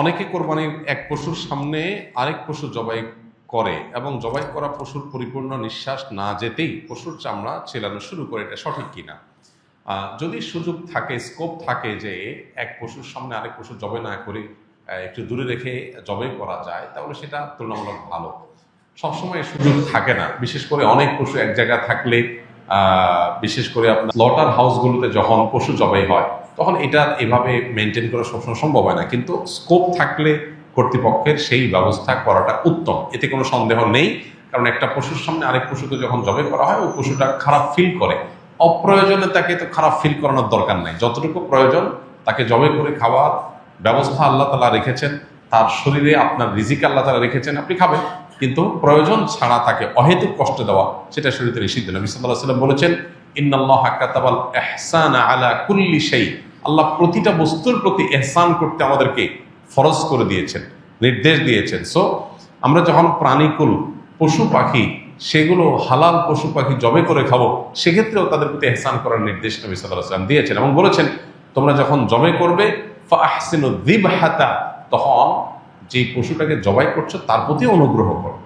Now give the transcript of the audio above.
অনেকে কোরবানির এক পশুর সামনে আরেক পশু জবাই করে এবং জবাই করা পশুর পরিপূর্ণ নিঃশ্বাস না যেতেই পশুর চামড়া ছেলানো শুরু করে, এটা সঠিক কিনা? যদি সুযোগ থাকে স্কোপ থাকে যে এক পশুর সামনে আরেক পশু জবাই না করে একটু দূরে রেখে জবাই করা যায়, তাহলে সেটা তুলনামূলক ভালো। সবসময় সুযোগ থাকে না, বিশেষ করে অনেক পশু এক জায়গায় থাকলে বিশেষ করে আপনার লটার হাউসগুলোতে যখন পশু জবাই হয়, তখন এটা এভাবে মেনটেন করা সবসময় সম্ভব হয় না। কিন্তু স্কোপ থাকলে কর্তৃপক্ষের সেই ব্যবস্থা করাটা উত্তম। এতে কোনো সন্দেহ নেই। কারণ একটা পশুর সামনে আরেক পশুকে যখন জবাই করা হয় ওই পশুটা খারাপ ফিল করে। অপ্রয়োজনে তাকে তো খারাপ ফিল করানোর দরকার নাই। যতটুকু প্রয়োজন, তাকে জবাই করে খাওয়ার ব্যবস্থা আল্লাহ তালা রেখেছেন। তার শরীরে আপনার রিজিক আল্লাহ তালা রেখেছেন। আপনি খাবেন। কিন্তু প্রয়োজন ছাড়া তাকে অহেতুক কষ্ট দেওয়া, সেটা শরীরে নিষিদ্ধ নবী সাল্লাহ সাল্লাম বলেছেন, ইন্নাল্লাহ কাতাবাল এহসান আলা কুল্লি সেই আল্লাহ প্রতিটা বস্তুর প্রতি এহসান করতে আমাদেরকে ফরজ করে দিয়েছেন, নির্দেশ দিয়েছেন। সো আমরা যখন প্রাণীকুল, পশু পাখি, সেগুলো হালাল পশু পাখি জবে করে খাব, সেক্ষেত্রেও তাদের প্রতি এহসান করার নির্দেশ নবী সাল্লাহ সাল্লাম দিয়েছেন এবং বলেছেন, তোমরা যখন জবে করবে, ফাহসিনু দিবহাতা তখন যেই পশুটাকে জবাই করছ তার প্রতি অনুগ্রহ করো।